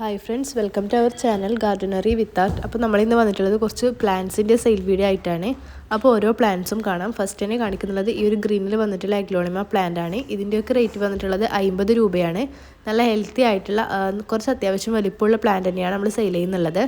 Hi friends welcome to our channel gardenery with art അപ്പോൾ നമ്മളിന്ന് വന്നിട്ടുള്ളത് കുറച്ച് പ്ലാന്റ്സിന്റെ സെയിൽ വീഡിയോ ആയിട്ടാണ്. അപ്പോൾ ഓരോ പ്ലാന്റ്സും കാണാം. ഫസ്റ്റ് തന്നെ കാണിക്കുന്നത് ഈ ഒരു ഗ്രീനിൽ വന്നിട്ടുള്ള അഗ്ലോണിമ പ്ലാന്റ് ആണ്. ഇതിന്റെയൊക്കെ റേറ്റ് വന്നിട്ടുള്ളത് അമ്പത് രൂപയാണ്. നല്ല ഹെൽത്തി ആയിട്ടുള്ള കുറച്ച് അത്യാവശ്യം വലിപ്പമുള്ള പ്ലാന്റ് തന്നെയാണ് നമ്മൾ സെയിൽ ചെയ്യുന്നുള്ളത്.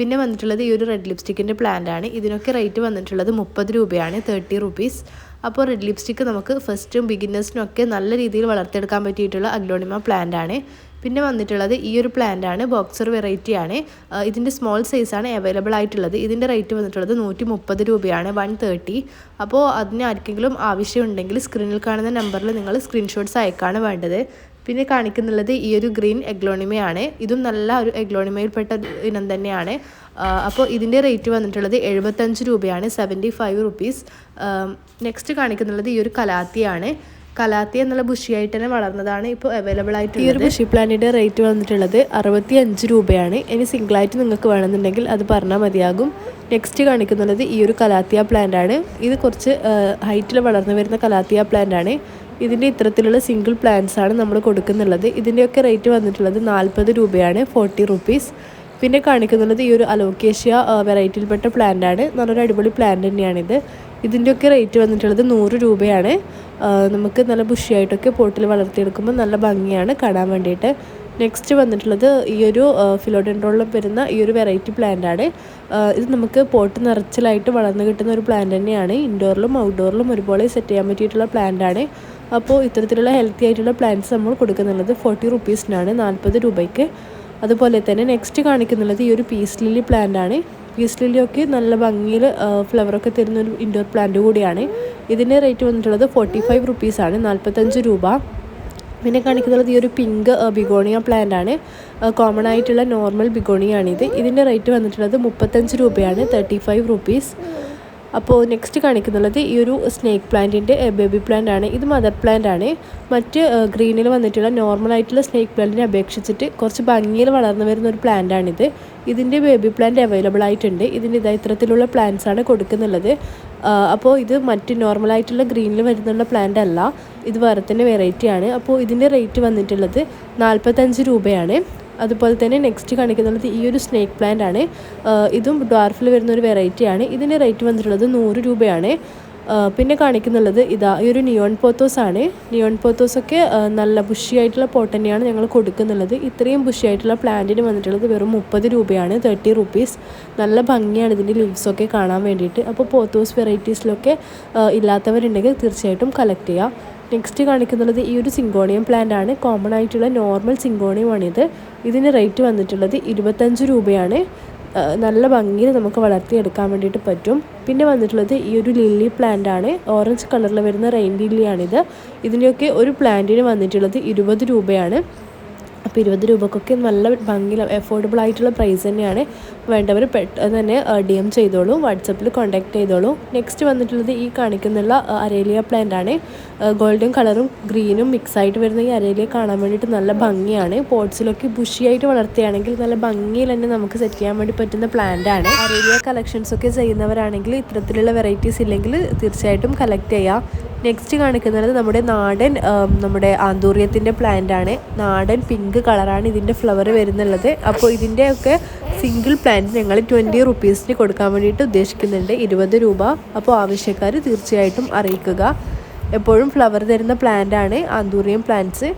പിന്നെ വന്നിട്ടുള്ളത് ഈ ഒരു റെഡ് ലിപ്സ്റ്റിക്കിന്റെ പ്ലാന്റ് ആണ്. ഇതിനൊക്കെ റേറ്റ് വന്നിട്ടുള്ളത് മുപ്പത് രൂപയാണ് തേർട്ടി റുപ്പീസ് അപ്പോൾ റെഡ് ലിപ്സ്റ്റിക്ക് നമുക്ക് ഫസ്റ്റും ബിഗിനേഴ്സിനും ഒക്കെ നല്ല രീതിയിൽ വളർത്തിയെടുക്കാൻ പറ്റിയിട്ടുള്ള അഗ്ലോണിമ പ്ലാന്റ് ആണ്. പിന്നെ വന്നിട്ടുള്ളത് ഈ ഒരു പ്ലാന്റ് ആണ് ബോക്സർ വെറൈറ്റി ആണ്. ആ, ഇതിന്റെ സ്മോൾ സൈസാണ് അവൈലബിൾ ആയിട്ടുള്ളത്. ഇതിന്റെ റേറ്റ് വന്നിട്ടുള്ളത് നൂറ്റി മുപ്പത് രൂപയാണ് വൺ തേർട്ടി അപ്പോൾ അതിന് ആർക്കെങ്കിലും ആവശ്യമുണ്ടെങ്കിൽ സ്ക്രീനിൽ കാണുന്ന നമ്പറിൽ നിങ്ങൾ സ്ക്രീൻഷോട്ട്സ് അയക്കാണ് വേണ്ടത്. പിന്നെ കാണിക്കുന്നുള്ളത് ഈ ഒരു ഗ്രീൻ എഗ്ലോണിമയാണ് ഇതും നല്ല ഒരു എഗ്ലോണിമയിൽപ്പെട്ട ഇനം തന്നെയാണ്. അപ്പോൾ ഇതിന്റെ റേറ്റ് വന്നിട്ടുള്ളത് എഴുപത്തഞ്ച് രൂപയാണ് സെവന്റി ഫൈവ് റുപ്പീസ് നെക്സ്റ്റ് കാണിക്കുന്നുള്ളത് ഈ ഒരു കലാത്തിയാണ്. കലാത്തി എന്നുള്ള ബുഷിയായിട്ട് തന്നെ വളർന്നതാണ് ഇപ്പോൾ അവൈലബിൾ ആയിട്ട് ഈ ഒരു ബുഷി പ്ലാന്റിന്റെ റേറ്റ് വന്നിട്ടുള്ളത് അറുപത്തി അഞ്ച് രൂപയാണ്. ഇനി സിംഗിളായിട്ട് നിങ്ങൾക്ക് വേണമെന്നുണ്ടെങ്കിൽ അത് പറഞ്ഞാൽ മതിയാകും. നെക്സ്റ്റ് കാണിക്കുന്നുള്ളത് ഈ ഒരു കലാത്തിയ പ്ലാന്റ് ആണ്. ഇത് കുറച്ച് ഹൈറ്റിൽ വളർന്നു വരുന്ന കലാത്തിയ പ്ലാന്റ് ആണ്. ഇതിന്റെ ഇത്തരത്തിലുള്ള സിംഗിൾ പ്ലാന്റ്സ് ആണ് നമ്മൾ കൊടുക്കുന്നുള്ളത്. ഇതിന്റെയൊക്കെ റേറ്റ് വന്നിട്ടുള്ളത് നാൽപ്പത് രൂപയാണ് ഫോർട്ടി റുപ്പീസ് പിന്നെ കാണിക്കുന്നുള്ളത് ഈ ഒരു അലോക്കേഷ്യ വെറൈറ്റിയിൽപ്പെട്ട പ്ലാന്റ് ആണ്. നല്ലൊരു അടിപൊളി പ്ലാന്റ് തന്നെയാണിത്. ഇതിന്റെയൊക്കെ റേറ്റ് വന്നിട്ടുള്ളത് നൂറ് രൂപയാണ്. നമുക്ക് നല്ല ബുഷിയായിട്ടൊക്കെ പോട്ടിൽ വളർത്തിയെടുക്കുമ്പോൾ നല്ല ഭംഗിയാണ് കാണാൻ വേണ്ടിയിട്ട്. നെക്സ്റ്റ് വന്നിട്ടുള്ളത് ഈ ഒരു ഫിലോഡൻഡ്രോളിൽ വരുന്ന ഈ ഒരു വെറൈറ്റി പ്ലാന്റ് ആണ്. ഇത് നമുക്ക് പോട്ട് നിറച്ചിലായിട്ട് വളർന്നു കിട്ടുന്ന ഒരു പ്ലാന്റ് തന്നെയാണ്. ഇൻഡോറിലും ഔട്ട്ഡോറിലും ഒരുപോലെ സെറ്റ് ചെയ്യാൻ പറ്റിയിട്ടുള്ള പ്ലാന്റ് ആണ്. അപ്പോൾ ഇത്തരത്തിലുള്ള ഹെൽത്തി ആയിട്ടുള്ള പ്ലാന്റ്സ് നമ്മൾ കൊടുക്കുന്നുള്ളത് ഫോർട്ടി റുപ്പീസിനാണ് നാൽപ്പത് രൂപയ്ക്ക്. അതുപോലെ തന്നെ നെക്സ്റ്റ് കാണിക്കുന്നുള്ളത് ഈ ഒരു പീസ് ലില്ലി പ്ലാന്റ് ആണ്. പീസ് ലില്ലിയൊക്കെ നല്ല ഭംഗിയിൽ ഫ്ലവറൊക്കെ തരുന്ന ഒരു ഇൻഡോർ പ്ലാന്റ് കൂടിയാണ്. ഇതിന്റെ റേറ്റ് വന്നിട്ടുള്ളത് ഫോർട്ടി ഫൈവ് റുപ്പീസാണ് നാൽപ്പത്തഞ്ച് രൂപ. പിന്നെ കാണിക്കുന്നത് ഈ ഒരു പിങ്ക് ബിഗോണിയ പ്ലാന്റ് ആണ്. കോമൺ ആയിട്ടുള്ള നോർമൽ ബിഗോണിയാണിത് ഇതിന്റെ റേറ്റ് വന്നിട്ടുള്ളത് മുപ്പത്തഞ്ച് രൂപയാണ് തേർട്ടി ഫൈവ് റുപ്പീസ് അപ്പോൾ നെക്സ്റ്റ് കാണിക്കുന്നുള്ളത് ഈ ഒരു സ്നേക്ക് പ്ലാന്റിന്റെ ബേബി പ്ലാന്റ് ആണ്. ഇത് മദർ പ്ലാന്റ് ആണ്. മറ്റ് ഗ്രീനിൽ വന്നിട്ടുള്ള നോർമൽ ആയിട്ടുള്ള സ്നേക്ക് പ്ലാന്റിനെ അപേക്ഷിച്ചിട്ട് കുറച്ച് ഭംഗിയിൽ വളർന്നു വരുന്ന ഒരു പ്ലാന്റ് ആണിത്. ഇതിന്റെ ബേബി പ്ലാന്റ് അവൈലബിൾ ആയിട്ടുണ്ട്. ഇതിന്റെ ഇതാ ഇത്തരത്തിലുള്ള പ്ലാന്റ്സ് ആണ് കൊടുക്കുന്നുള്ളത്. അപ്പോൾ ഇത് മറ്റ് നോർമൽ ആയിട്ടുള്ള ഗ്രീനിൽ വരുന്നുള്ള പ്ലാന്റ് അല്ല. ഇത് വേറെ തന്നെ വെറൈറ്റിയാണ് അപ്പോൾ ഇതിന്റെ റേറ്റ് വന്നിട്ടുള്ളത് നാൽപ്പത്തഞ്ച് രൂപയാണ്. അതുപോലെ തന്നെ നെക്സ്റ്റ് കാണിക്കുന്നത് ഈ ഒരു സ്നേക്ക് പ്ലാന്റ് ആണ്. ഇതും ഡ്വാർഫിൽ വരുന്ന ഒരു വെറൈറ്റി ആണ്. ഇതിന്റെ റേറ്റ് വന്നിട്ടുള്ളത് നൂറ് രൂപയാണ്. പിന്നെ കാണിക്കുന്നുള്ളത് ഇതാ ഈ ഒരു നിയോൺ പോത്തോസ് ആണ്. നിയോൺ പോത്തോസ് ഒക്കെ നല്ല ബുഷിയായിട്ടുള്ള പോട്ട് തന്നെയാണ് ഞങ്ങൾ കൊടുക്കുന്നുള്ളത് ഇത്രയും ബുഷിയായിട്ടുള്ള പ്ലാന്റിന് വന്നിട്ടുള്ളത് വെറും മുപ്പത് രൂപയാണ് തേർട്ടി റുപ്പീസ് നല്ല ഭംഗിയാണ് ഇതിന്റെ ലീവ്സൊക്കെ കാണാൻ വേണ്ടിയിട്ട്. അപ്പോൾ പോത്തോസ് വെറൈറ്റീസിലൊക്കെ ഇല്ലാത്തവരുണ്ടെങ്കിൽ തീർച്ചയായിട്ടും കളക്ട് ചെയ്യുക നെക്സ്റ്റ് കാണിക്കുന്നുള്ളത് ഈ ഒരു സിങ്കോണിയം പ്ലാന്റ് ആണ്. കോമൺ ആയിട്ടുള്ള നോർമൽ സിങ്കോണിയമാണിത് ഇതിന് റേറ്റ് വന്നിട്ടുള്ളത് ഇരുപത്തഞ്ച് രൂപയാണ്. നല്ല ഭംഗിയിൽ നമുക്ക് വളർത്തിയെടുക്കാൻ വേണ്ടിയിട്ട് പറ്റും. പിന്നെ വന്നിട്ടുള്ളത് ഈ ഒരു ലില്ലി പ്ലാന്റ് ആണ്. ഓറഞ്ച് കളറിൽ വരുന്ന റെയിൻ ലില്ലിയാണിത് ഇതിന്റെയൊക്കെ ഒരു പ്ലാന്റിന് വന്നിട്ടുള്ളത് ഇരുപത് രൂപയാണ്. അപ്പോൾ ഇരുപത് രൂപക്കൊക്കെ നല്ല ഭംഗി അഫോർഡബിൾ ആയിട്ടുള്ള പ്രൈസ് തന്നെയാണ്. വേണ്ടവർ പെട്ടെന്ന് തന്നെ ഡി എം ചെയ്തോളൂ വാട്സപ്പിൽ കോൺടാക്ട് ചെയ്തോളൂ. നെക്സ്റ്റ് വന്നിട്ടുള്ളത് ഈ കാണിക്കുന്നുള്ള അരേലിയ പ്ലാന്റ് ആണ്. ഗോൾഡൻ കളറും ഗ്രീനും മിക്സ് ആയിട്ട് വരുന്ന ഈ അരേലിയ കാണാൻ വേണ്ടിയിട്ട് നല്ല ഭംഗിയാണ്. പോട്ട്സിലൊക്കെ ബുഷിയായിട്ട് വളർത്തുകയാണെങ്കിൽ നല്ല ഭംഗിയിൽ തന്നെ നമുക്ക് സെറ്റ് ചെയ്യാൻ വേണ്ടി പറ്റുന്ന പ്ലാന്റ് ആണ്. അരേലിയ കളക്ഷൻസ് ഒക്കെ ചെയ്യുന്നവരാണെങ്കിൽ ഇത്തരത്തിലുള്ള വെറൈറ്റീസ് ഇല്ലെങ്കിൽ തീർച്ചയായിട്ടും കളക്ട് ചെയ്യാം. നെക്സ്റ്റ് കാണിക്കുന്നത് നമ്മുടെ നാടൻ നമ്മുടെ ആന്തൂറിയത്തിന്റെ ആണ്. നാടൻ പിങ്ക് കളറാണ് ഇതിന്റെ ഫ്ലവർ വരുന്നുള്ളത്. അപ്പോൾ ഇതിന്റെയൊക്കെ സിംഗിൾ പ്ലാന്റ് ഞങ്ങൾ ട്വന്റി റുപ്പീസിന് കൊടുക്കാൻ വേണ്ടിയിട്ട് ഉദ്ദേശിക്കുന്നുണ്ട്. ഇരുപത് രൂപ. അപ്പോൾ ആവശ്യക്കാർ തീർച്ചയായിട്ടും അറിയിക്കുക. എപ്പോഴും ഫ്ലവർ തരുന്ന പ്ലാന്റ് ആണ് ആന്തൂറിയം പ്ലാന്റ്സ്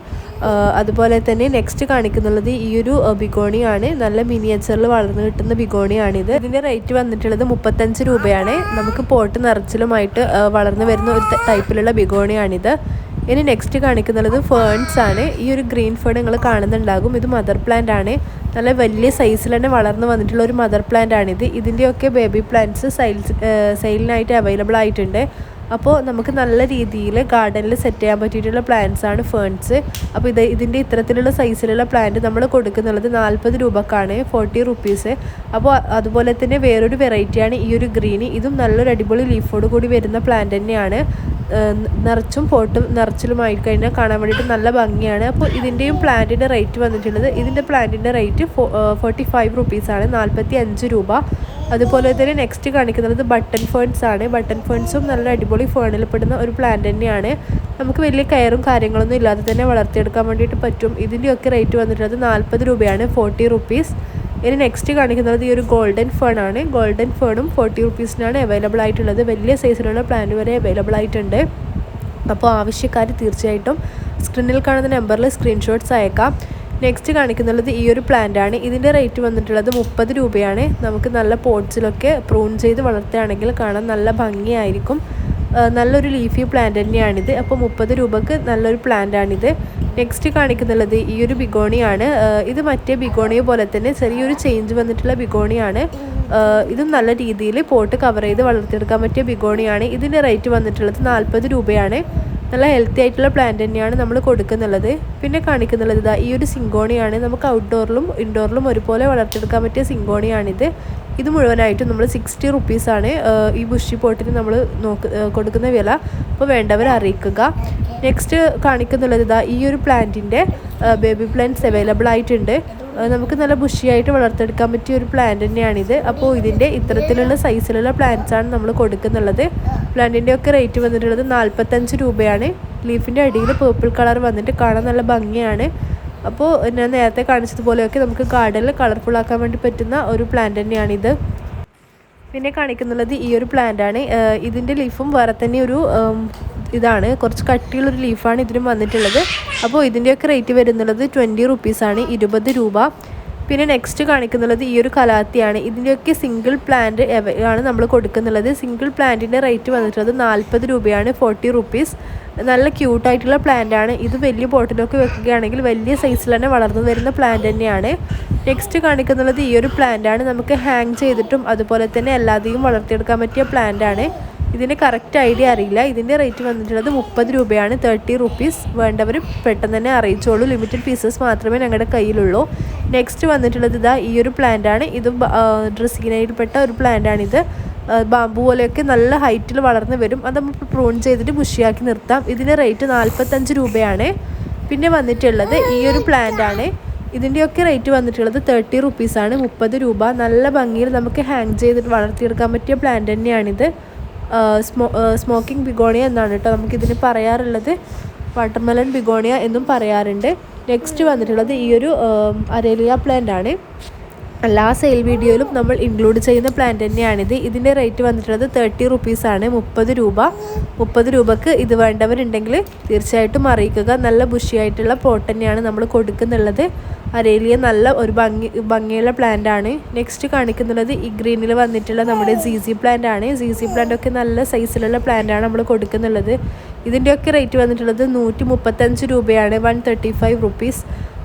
അതുപോലെ തന്നെ നെക്സ്റ്റ് കാണിക്കുന്നുള്ളത് ഈ ഒരു ബിഗോണിയാണ്. നല്ല മിനിയേച്ചറിൽ വളർന്നു കിട്ടുന്ന ബിഗോണിയാണിത്. ഇതിന്റെ റേറ്റ് വന്നിട്ടുള്ളത് മുപ്പത്തഞ്ച് രൂപയാണ്. നമുക്ക് പോട്ട് നിറച്ചിലുമായിട്ട് വളർന്നു വരുന്ന ഒരു ടൈപ്പിലുള്ള ബിഗോണിയാണിത്. ഇനി നെക്സ്റ്റ് കാണിക്കുന്നത് ഫേൺസ് ആണ്. ഈ ഒരു ഗ്രീൻ ഫേൺ നിങ്ങൾ കാണുന്നുണ്ടാകും. ഇത് മദർ പ്ലാന്റ് ആണ്. നല്ല വലിയ സൈസിൽ തന്നെ വളർന്നു വന്നിട്ടുള്ള ഒരു മദർ പ്ലാന്റ് ആണിത്. ഇതിന്റെയൊക്കെ ബേബി പ്ലാന്റ്സ് സൈൽസ് സെയിലിനായിട്ട് അവൈലബിൾ ആയിട്ടുണ്ട്. അപ്പോൾ നമുക്ക് നല്ല രീതിയിൽ ഗാർഡനിൽ സെറ്റ് ചെയ്യാൻ പറ്റിയിട്ടുള്ള പ്ലാന്റ്സ് ആണ് ഫേൺസ് അപ്പോൾ ഇത് ഇതിന്റെ ഇത്തരത്തിലുള്ള സൈസിലുള്ള പ്ലാന്റ് നമ്മൾ കൊടുക്കുന്നുള്ളത് നാൽപ്പത് രൂപക്കാണ് ഫോർട്ടി റുപ്പീസ് അപ്പോൾ അതുപോലെ തന്നെ വേറൊരു വെറൈറ്റിയാണ് ഈ ഒരു ഗ്രീൻ ഇതും നല്ലൊരു അടിപൊളി ലീഫോട് കൂടി വരുന്ന പ്ലാന്റ് തന്നെയാണ്. നിറച്ചും പോട്ടും നിറച്ചിലുമായി കഴിഞ്ഞാൽ കാണാൻ വേണ്ടിയിട്ട് നല്ല ഭംഗിയാണ്. അപ്പോൾ ഇതിന്റെയും പ്ലാന്റിന്റെ റേറ്റ് വന്നിട്ടുള്ളത്. ഇതിന്റെ പ്ലാന്റിന്റെ റേറ്റ് ഫോർട്ടി ഫൈവ് റുപ്പീസാണ് നാൽപ്പത്തി അഞ്ച് രൂപ. അതുപോലെ തന്നെ നെക്സ്റ്റ് കാണിക്കുന്നത് ബട്ടൺ ഫേൺസ് ആണ്. ബട്ടൺ ഫേൺസും നല്ല അടിപൊളി ഫേണിൽ പെടുന്ന ഒരു പ്ലാന്റ് തന്നെയാണ്. നമുക്ക് വലിയ കയറും കാര്യങ്ങളൊന്നും ഇല്ലാതെ തന്നെ വളർത്തിയെടുക്കാൻ വേണ്ടിയിട്ട് പറ്റും. ഇതിന്റെയൊക്കെ റേറ്റ് വന്നിട്ടുള്ളത് നാൽപ്പത് രൂപയാണ് ഫോർട്ടി റുപ്പീസ് ഇനി നെക്സ്റ്റ് കാണിക്കുന്നത് ഈ ഒരു ഗോൾഡൻ ഫേൺ ആണ്. ഗോൾഡൻ ഫേണും ഫോർട്ടി റുപ്പീസിനാണ് അവൈലബിൾ ആയിട്ടുള്ളത്. വലിയ സൈസിലുള്ള പ്ലാന്റ് വരെ അവൈലബിൾ ആയിട്ടുണ്ട്. അപ്പോൾ ആവശ്യക്കാർ തീർച്ചയായിട്ടും സ്ക്രീനിൽ കാണുന്ന നമ്പറിൽ സ്ക്രീൻഷോട്ട്സ് അയക്കാം. നെക്സ്റ്റ് കാണിക്കുന്നത് ഈ ഒരു പ്ലാന്റ് ആണ്. ഇതിന്റെ റേറ്റ് വന്നിട്ടുള്ളത് മുപ്പത് രൂപയാണ്. നമുക്ക് നല്ല പോട്ട്സിലൊക്കെ പ്രൂൺ ചെയ്ത് വളർത്തുകയാണെങ്കിൽ കാണാൻ നല്ല ഭംഗിയായിരിക്കും. നല്ലൊരു ലീഫി പ്ലാന്റ് തന്നെയാണിത്. അപ്പോൾ മുപ്പത് രൂപക്ക് നല്ലൊരു പ്ലാന്റ് ആണിത്. നെക്സ്റ്റ് കാണിക്കുന്നുള്ളത് ഈ ഒരു ബിഗോണിയാണ്. ഇത് മറ്റേ ബിഗോണിയ പോലെ തന്നെ ചെറിയൊരു ചേഞ്ച് വന്നിട്ടുള്ള ബിഗോണിയാണ്. ഇതും നല്ല രീതിയിൽ പോട്ട് കവർ ചെയ്ത് വളർത്തിയെടുക്കാൻ പറ്റിയ ബിഗോണിയാണ്. ഇതിന്റെ റേറ്റ് വന്നിട്ടുള്ളത് നാൽപ്പത് രൂപയാണ്. നല്ല ഹെൽത്തി ആയിട്ടുള്ള പ്ലാന്റ് തന്നെയാണ് നമ്മൾ കൊടുക്കുന്നുള്ളത്. പിന്നെ കാണിക്കുന്നുള്ളത് ഇതാ ഈ ഒരു സിങ്കോണിയാണ്. നമുക്ക് ഔട്ട്ഡോറിലും ഇൻഡോറിലും ഒരുപോലെ വളർത്തിയെടുക്കാൻ പറ്റിയ സിങ്കോണിയാണിത്. ഇത് മുഴുവനായിട്ടും നമ്മൾ സിക്സ്റ്റി റുപ്പീസാണ് ഈ ബുഷി പോട്ടിന് നമ്മൾ നോക്ക് കൊടുക്കുന്ന വില. അപ്പോൾ വേണ്ടവർ അറിയിക്കുക. നെക്സ്റ്റ് കാണിക്കുന്നുള്ളത് ഇതാ ഈ ഒരു പ്ലാന്റിന്റെ ബേബി പ്ലാന്റ്സ് അവൈലബിൾ ആയിട്ടുണ്ട്. നമുക്ക് നല്ല ബുഷിയായിട്ട് വളർത്തെടുക്കാൻ പറ്റിയ ഒരു പ്ലാന്റ് തന്നെയാണിത്. അപ്പോൾ ഇതിന്റെ ഇത്തരത്തിലുള്ള സൈസിലുള്ള പ്ലാന്റ്സ് ആണ് നമ്മൾ കൊടുക്കുന്നുള്ളത്. പ്ലാന്റിന്റെ ഒക്കെ റേറ്റ് വന്നിട്ടുള്ളത് നാൽപ്പത്തഞ്ച് രൂപയാണ്. ലീഫിന്റെ അടിയിൽ പേർപ്പിൾ കളർ വന്നിട്ട് കാണാൻ നല്ല ഭംഗിയാണ്. അപ്പോൾ ഞാൻ നേരത്തെ കാണിച്ചതുപോലെയൊക്കെ നമുക്ക് ഗാർഡനിൽ കളർഫുൾ ആക്കാൻ വേണ്ടി പറ്റുന്ന ഒരു പ്ലാന്റ് തന്നെയാണിത്. പിന്നെ കാണിക്കുന്നുള്ളത് ഈ ഒരു പ്ലാന്റ് ആണ്. ഇതിന്റെ ലീഫും വേറെ തന്നെ ഒരു ഇതാണ്. കുറച്ച് കട്ടിയുള്ളൊരു ലീഫാണ് ഇതിനും വന്നിട്ടുള്ളത്. അപ്പോൾ ഇതിന്റെയൊക്കെ റേറ്റ് വരുന്നുള്ളത് ട്വന്റി റുപ്പീസാണ് ഇരുപത് രൂപ. പിന്നെ നെക്സ്റ്റ് കാണിക്കുന്നുള്ളത് ഈ ഒരു കലാത്തിയാണ് ഇതിന്റെയൊക്കെ സിംഗിൾ പ്ലാന്റ് ആണ് നമ്മൾ കൊടുക്കുന്നുള്ളത്. സിംഗിൾ പ്ലാന്റിന്റെ റേറ്റ് വന്നിട്ടുള്ളത് നാൽപ്പത് രൂപയാണ് ഫോർട്ടി റുപ്പീസ് നല്ല ക്യൂട്ടായിട്ടുള്ള ആണ്. ഇത് വലിയ ബോട്ടിലൊക്കെ വെക്കുകയാണെങ്കിൽ വലിയ സൈസിൽ തന്നെ വളർന്നു വരുന്ന പ്ലാന്റ് തന്നെയാണ്. നെക്സ്റ്റ് കാണിക്കുന്നുള്ളത് ഈ ഒരു പ്ലാന്റ് ആണ്. നമുക്ക് ഹാങ് ചെയ്തിട്ടും അതുപോലെ തന്നെ എല്ലാതെയും വളർത്തിയെടുക്കാൻ പറ്റിയ പ്ലാന്റ് ആണ്. ഇതിന്റെ കറക്റ്റ് ഐഡിയ അറിയില്ല. ഇതിന്റെ റേറ്റ് വന്നിട്ടുള്ളത് മുപ്പത് രൂപയാണ്. തേർട്ടി റുപ്പീസ് വേണ്ടവർ പെട്ടെന്ന് തന്നെ അറിയിച്ചോളൂ. ലിമിറ്റഡ് പീസസ് മാത്രമേ ഞങ്ങളുടെ കയ്യിലുള്ളൂ. നെക്സ്റ്റ് വന്നിട്ടുള്ളത് ഇതാ ഈ ഒരു പ്ലാന്റ് ആണ്. ഇത് ഡ്രസ്സിങ്ങിനായിട്ട് ഒരു പ്ലാന്റ് ആണിത്. ബാമ്പു പോലെയൊക്കെ നല്ല ഹൈറ്റിൽ വളർന്ന് വരും. അത് നമ്മൾ പ്രൂൺ ചെയ്തിട്ട് ബുഷിയാക്കി നിർത്താം. ഇതിന്റെ റേറ്റ് നാൽപ്പത്തഞ്ച് രൂപയാണ്. പിന്നെ വന്നിട്ടുള്ളത് ഈ ഒരു പ്ലാന്റ് ആണ്. ഇതിന്റെയൊക്കെ റേറ്റ് വന്നിട്ടുള്ളത് തേർട്ടി റുപ്പീസാണ് മുപ്പത് രൂപ. നല്ല ഭംഗിയിൽ നമുക്ക് ഹാങ് ചെയ്തിട്ട് വളർത്തിയെടുക്കാൻ പറ്റിയ പ്ലാന്റ് തന്നെയാണിത്. സ്മോ സ്മോക്കിംഗ് ബിഗോണിയ എന്നാണ് കേട്ടോ നമുക്കിതിന് പറയാറുള്ളത്. വാട്ടർമെലൺ ബിഗോണിയ എന്നും പറയാറുണ്ട്. നെക്സ്റ്റ് വന്നിട്ടുള്ളത് ഈ ഒരു അരേലിയ പ്ലാന്റ് ആണ്. എല്ലാ സെയിൽ വീഡിയോയിലും നമ്മൾ ഇൻക്ലൂഡ് ചെയ്യുന്ന പ്ലാന്റ് തന്നെയാണിത്. ഇതിന്റെ റേറ്റ് വന്നിട്ടുള്ളത് തേർട്ടി റുപ്പീസാണ് മുപ്പത് രൂപ. മുപ്പത് രൂപക്ക് ഇത് വേണ്ടവരുണ്ടെങ്കിൽ തീർച്ചയായിട്ടും അറിയിക്കുക. നല്ല ബുഷിയായിട്ടുള്ള പോട്ട് തന്നെയാണ് നമ്മൾ കൊടുക്കുന്നുള്ളത്. അരേലിയ നല്ല ഒരു ഭംഗി ഭംഗിയുള്ള പ്ലാന്റ് ആണ്. നെക്സ്റ്റ് കാണിക്കുന്നുള്ളത് ഈ ഗ്രീനിൽ വന്നിട്ടുള്ള നമ്മുടെ സി പ്ലാന്റ് ആണ്. സി പ്ലാന്റ് ഒക്കെ നല്ല സൈസിലുള്ള പ്ലാന്റ് ആണ് നമ്മൾ കൊടുക്കുന്നുള്ളത്. ഇതിന്റെയൊക്കെ റേറ്റ് വന്നിട്ടുള്ളത് നൂറ്റി മുപ്പത്തഞ്ച് രൂപയാണ്. വൺ തേർട്ടി ഫൈവ് റുപ്പീസ്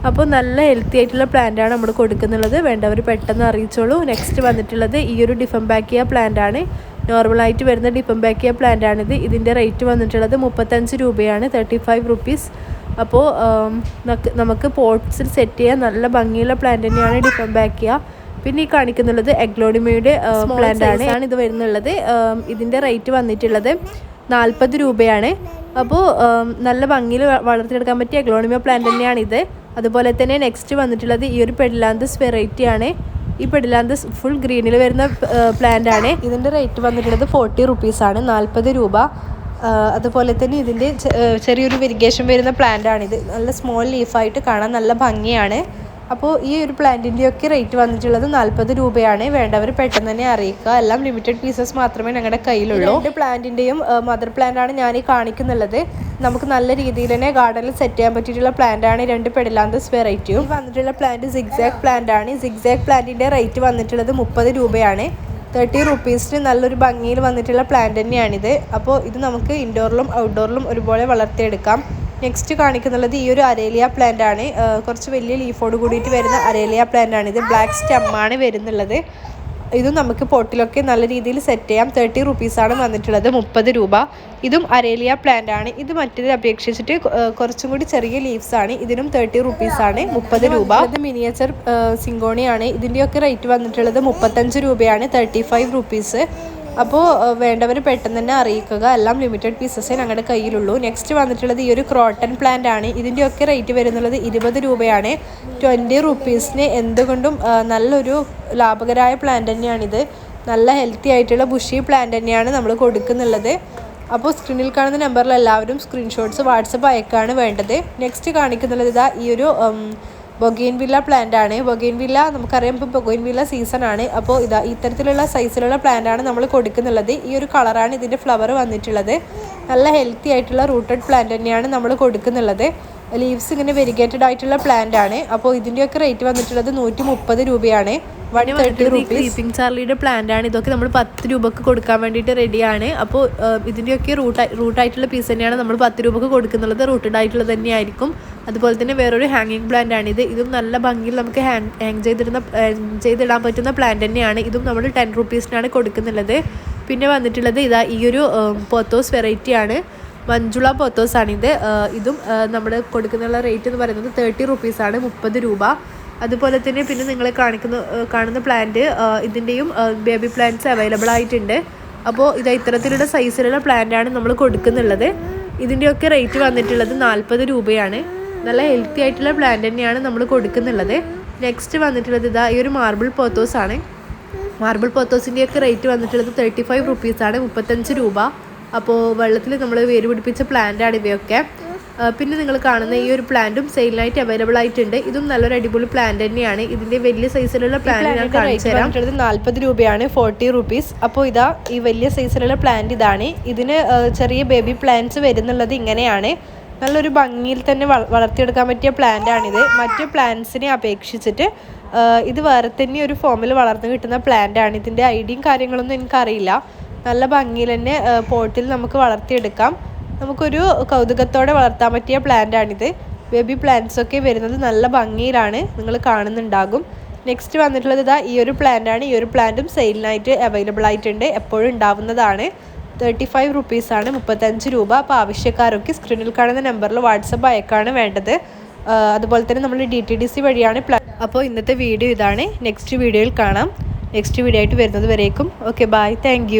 അപ്പോൾ നല്ല ഹെൽത്തി ആയിട്ടുള്ള പ്ലാന്റ് ആണ് നമ്മൾ കൊടുക്കുന്നുള്ളത്. വേണ്ടവർ പെട്ടെന്ന് അറിയിച്ചോളൂ. നെക്സ്റ്റ് വന്നിട്ടുള്ളത് ഈ ഒരു ഡിഫംബാക്കിയ പ്ലാന്റ് ആണ്. നോർമലായിട്ട് വരുന്ന ഡിഫംബാക്കിയ പ്ലാന്റ് ആണിത്. ഇതിന്റെ റേറ്റ് വന്നിട്ടുള്ളത് മുപ്പത്തഞ്ച് രൂപയാണ് തേർട്ടി ഫൈവ് റുപ്പീസ് അപ്പോൾ നമുക്ക് പോട്ട്സിൽ സെറ്റ് ചെയ്യാൻ നല്ല ഭംഗിയുള്ള പ്ലാന്റ് തന്നെയാണ് ഡിഫംബാക്കിയ പിന്നെ ഈ കാണിക്കുന്നുള്ളത് എഗ്ലോഡിമയുടെ പ്ലാന്റ് ആണ്. ആണ് ഇത് വരുന്നുള്ളത്. ഇതിന്റെ റേറ്റ് വന്നിട്ടുള്ളത് നാൽപ്പത് രൂപയാണ്. അപ്പോൾ നല്ല ഭംഗിയിൽ വളർത്തിയെടുക്കാൻ പറ്റിയ എഗ്ലോണിമ പ്ലാന്റ് തന്നെയാണിത്. അതുപോലെ തന്നെ നെക്സ്റ്റ് വന്നിട്ടുള്ളത് ഈ ഒരു പെഡിലാന്തസ് വെറൈറ്റി ആണ്. ഈ പെഡിലാന്തസ് ഫുൾ ഗ്രീനിൽ വരുന്ന പ്ലാന്റ് ആണ്. ഇതിന്റെ റേറ്റ് വന്നിട്ടുള്ളത് ഫോർട്ടി റുപ്പീസാണ് നാൽപ്പത് രൂപ. അതുപോലെ തന്നെ ഇതിന്റെ ചെറിയൊരു വെരിഗേഷൻ വരുന്ന പ്ലാന്റ് ആണിത് നല്ല സ്മോൾ ലീഫായിട്ട് കാണാൻ നല്ല ഭംഗിയാണ്. അപ്പോൾ ഈ ഒരു പ്ലാന്റിന്റെയൊക്കെ റേറ്റ് വന്നിട്ടുള്ളത് നാൽപ്പത് രൂപയാണ്. വേണ്ടവർ പെട്ടെന്ന് തന്നെ അറിയിക്കുക. എല്ലാം ലിമിറ്റഡ് പീസസ് മാത്രമേ ഞങ്ങളുടെ കയ്യിലുള്ളൂ. രണ്ട് പ്ലാന്റിന്റെയും മദർ പ്ലാന്റ് ആണ് ഞാൻ ഈ കാണിക്കുന്നുള്ളത്. നമുക്ക് നല്ല രീതിയിൽ തന്നെ ഗാർഡനിൽ സെറ്റ് ചെയ്യാൻ പറ്റിയിട്ടുള്ള പ്ലാന്റ് ആണ് രണ്ട് പെഡിലാന്തസ് വെറൈറ്റിയും വന്നിട്ടുള്ള പ്ലാന്റ് സിഗ്സാക് പ്ലാന്റ് ആണ്. സിഗ്സാക് പ്ലാന്റിന്റെ റേറ്റ് വന്നിട്ടുള്ളത് മുപ്പത് രൂപയാണ്. തേർട്ടി റുപ്പീസിന് നല്ലൊരു ഭംഗിയിൽ വന്നിട്ടുള്ള പ്ലാന്റ് തന്നെയാണിത്. അപ്പോൾ ഇത് നമുക്ക് ഇൻഡോറിലും ഔട്ട്ഡോറിലും ഒരുപോലെ വളർത്തിയെടുക്കാം. നെക്സ്റ്റ് കാണിക്കുന്നുള്ളത് ഈ ഒരു അരേലിയ പ്ലാന്റ് ആണ്. കുറച്ച് വലിയ ലീഫോട് കൂടിയിട്ട് വരുന്ന അരേലിയ പ്ലാന്റ് ആണ്. ഇത് ബ്ലാക്ക് സ്റ്റെമ്മാണ് വരുന്നുള്ളത്. ഇതും നമുക്ക് പോട്ടിലൊക്കെ നല്ല രീതിയിൽ സെറ്റ് ചെയ്യാം. തേർട്ടി റുപ്പീസാണ് വന്നിട്ടുള്ളത് മുപ്പത് രൂപ. ഇതും അരേലിയ പ്ലാന്റ് ആണ്. ഇത് മറ്റേത് അപേക്ഷിച്ചിട്ട് കുറച്ചും കൂടി ചെറിയ ലീവ്സ് ആണ്. ഇതിനും തേർട്ടി റുപ്പീസാണ് മുപ്പത് രൂപ. ഇത് മിനിയേച്ചർ സിങ്കോണിയാണ്. ഇതിന്റെയൊക്കെ റേറ്റ് വന്നിട്ടുള്ളത് മുപ്പത്തഞ്ച് രൂപയാണ് തേർട്ടി ഫൈവ് റുപ്പീസ് അപ്പോൾ വേണ്ടവർ പെട്ടെന്ന് തന്നെ അറിയിക്കുക. എല്ലാം ലിമിറ്റഡ് പീസസേ ഞങ്ങളുടെ കയ്യിലുള്ളൂ. നെക്സ്റ്റ് വന്നിട്ടുള്ളത് ഈ ഒരു ക്രോട്ടൺ പ്ലാന്റ് ആണ്. ഇതിന്റെയൊക്കെ റേറ്റ് വരുന്നുള്ളത് ഇരുപത് രൂപയാണ്. ട്വന്റി റുപ്പീസിന് എന്തുകൊണ്ടും നല്ലൊരു ലാഭകരമായ പ്ലാന്റ് തന്നെയാണിത്. നല്ല ഹെൽത്തി ആയിട്ടുള്ള ബുഷി പ്ലാന്റ് തന്നെയാണ് നമ്മൾ കൊടുക്കുന്നുള്ളത്. അപ്പോൾ സ്ക്രീനിൽ കാണുന്ന നമ്പറിൽ എല്ലാവരും സ്ക്രീൻഷോട്ട്സ് വാട്സപ്പ് അയക്കാണ് വേണ്ടത്. നെക്സ്റ്റ് കാണിക്കുന്നുള്ളത് ഇതാ ഈ ഒരു ബൊഗെയിൻ വില്ല പ്ലാന്റ് ആണ് ബൊഗൈൻവില്ല വില്ല നമുക്കറിയാം ഇപ്പോൾ ബൊഗൈൻവില്ല വില്ല സീസൺ ആണ്. അപ്പോൾ ഇതാ ഇത്തരത്തിലുള്ള സൈസിലുള്ള പ്ലാന്റ് ആണ് നമ്മൾ കൊടുക്കുന്നുള്ളത്. ഈ ഒരു കളറാണ് ഇതിന്റെ ഫ്ലവർ വന്നിട്ടുള്ളത്. നല്ല ഹെൽത്തി ആയിട്ടുള്ള റൂട്ടഡ് പ്ലാന്റ് തന്നെയാണ് നമ്മൾ കൊടുക്കുന്നുള്ളത്. ലീവ്സ് ഇങ്ങനെ വെരിഗേറ്റഡ് ആയിട്ടുള്ള പ്ലാന്റ് ആണ്. അപ്പോൾ ഇതിന്റെയൊക്കെ റേറ്റ് വന്നിട്ടുള്ളത് നൂറ്റി രൂപയാണ്. ക്രീപ്പിംഗ് ചാർലിയുടെ പ്ലാന്റ് ആണ്. ഇതൊക്കെ നമ്മൾ പത്ത് രൂപക്ക് കൊടുക്കാൻ വേണ്ടിയിട്ട് റെഡിയാണ് അപ്പോൾ ഇതിന്റെയൊക്കെ റൂട്ട് റൂട്ടായിട്ടുള്ള പീസ് തന്നെയാണ് നമ്മൾ പത്ത് രൂപക്ക് കൊടുക്കുന്നുള്ളത് റൂട്ടഡ് ആയിട്ടുള്ളത് തന്നെയായിരിക്കും. അതുപോലെ തന്നെ വേറൊരു ഹാങ്ങിങ് പ്ലാന്റ് ആണ് ഇത്. ഇതും നല്ല ഭംഗിയിൽ നമുക്ക് ഹാങ് ഹാങ് ചെയ്തിരുന്ന ഹാങ് ചെയ്തിടാൻ പറ്റുന്ന പ്ലാന്റ് തന്നെയാണ്. ഇതും നമ്മൾ ടെൻ റുപ്പീസിനാണ് കൊടുക്കുന്നുള്ളത്. പിന്നെ വന്നിട്ടുള്ളത് ഇതാ ഈ ഒരു പോത്തോസ് വെറൈറ്റി ആണ്. മഞ്ജുള പോത്തോസ് ആണിത് ഇതും. നമ്മൾ കൊടുക്കുന്ന റേറ്റ് എന്ന് പറയുന്നത് തേർട്ടി റുപ്പീസാണ് മുപ്പത് രൂപ. അതുപോലെ തന്നെ പിന്നെ നിങ്ങൾ കാണിക്കുന്ന കാണുന്ന പ്ലാന്റ് ഇതിന്റെയും ബേബി പ്ലാന്റ്സ് അവൈലബിൾ ആയിട്ടുണ്ട്. അപ്പോൾ ഇത് ഇത്തരത്തിലുള്ള സൈസിലുള്ള പ്ലാന്റാണ് നമ്മൾ കൊടുക്കുന്നുള്ളത്. ഇതിന്റെയൊക്കെ റേറ്റ് വന്നിട്ടുള്ളത് നാൽപ്പത് രൂപയാണ്. നല്ല ഹെൽത്തി ആയിട്ടുള്ള പ്ലാന്റ് തന്നെയാണ് നമ്മൾ കൊടുക്കുന്നുള്ളത്. നെക്സ്റ്റ് വന്നിട്ടുള്ളത് ഇതാ ഈ ഒരു മാർബിൾ പോത്തോസ് ആണ്. മാർബിൾ പോത്തോസിന്റെയൊക്കെ റേറ്റ് വന്നിട്ടുള്ളത് തേർട്ടി ഫൈവ് റുപ്പീസാണ് മുപ്പത്തഞ്ച് രൂപ. അപ്പോൾ വെള്ളത്തിൽ നമ്മൾ വേര് പിടിപ്പിച്ച പ്ലാന്റാണ് ഇവയൊക്കെ. പിന്നെ നിങ്ങൾ കാണുന്ന ഈ ഒരു പ്ലാന്റും സെയിലിനായിട്ട് അവൈലബിൾ ആയിട്ടുണ്ട്. ഇതും നല്ലൊരു അടിപൊളി പ്ലാന്റ് തന്നെയാണ്. ഇതിന്റെ വലിയ സൈസിലുള്ള പ്ലാന്റ് ഞാൻ കാണിച്ചു തരാം. നാൽപ്പത് രൂപയാണ് ഫോർട്ടി റുപ്പീസ് അപ്പോൾ ഇതാ ഈ വലിയ സൈസിലുള്ള പ്ലാന്റ് ഇതാണ്. ഇതിന് ചെറിയ ബേബി പ്ലാന്റ്സ് വരുന്നുള്ളത് ഇങ്ങനെയാണ്. നല്ലൊരു ഭംഗിയിൽ തന്നെ വളർത്തിയെടുക്കാൻ പറ്റിയ പ്ലാന്റ് ആണിത്. മറ്റു പ്ലാന്റ്സിനെ അപേക്ഷിച്ചിട്ട് ഇത് വേറെ തന്നെ ഒരു ഫോമിൽ വളർന്നു കിട്ടുന്ന പ്ലാന്റ് ആണ്. ഇതിന്റെ ഐഡിയും കാര്യങ്ങളൊന്നും എനിക്കറിയില്ല. നല്ല ഭംഗിയിൽ തന്നെ പോട്ടിൽ നമുക്ക് വളർത്തിയെടുക്കാം. നമുക്കൊരു കൗതുകത്തോടെ വളർത്താൻ പറ്റിയ പ്ലാന്റ് ആണിത് ബേബി പ്ലാന്റ്സ് ഒക്കെ വരുന്നത് നല്ല ഭംഗിയിലാണ്. നിങ്ങൾ കാണുന്നുണ്ടാകും. നെക്സ്റ്റ് വന്നിട്ടുള്ളത് ഇതാ ഈ ഒരു പ്ലാന്റ് ആണ് ഈ ഒരു പ്ലാന്റും സെയിലിനായിട്ട് അവൈലബിൾ ആയിട്ടുണ്ട്. എപ്പോഴും ഉണ്ടാവുന്നതാണ്. തേർട്ടി ഫൈവ് റുപ്പീസാണ് മുപ്പത്തഞ്ച് രൂപ. അപ്പോൾ ആവശ്യക്കാരൊക്കെ സ്ക്രീനിൽ കാണുന്ന നമ്പറിൽ വാട്സപ്പ് അയക്കാണ് വേണ്ടത്. അതുപോലെ തന്നെ നമ്മൾ ഡി ടി ഡി സി വഴിയാണ് പ്ലാ അപ്പോൾ ഇന്നത്തെ വീഡിയോ ഇതാണ്. നെക്സ്റ്റ് വീഡിയോയിൽ കാണാം. നെക്സ്റ്റ് വീഡിയോ ആയിട്ട് വരുന്നത് വരേക്കും. Okay bye thank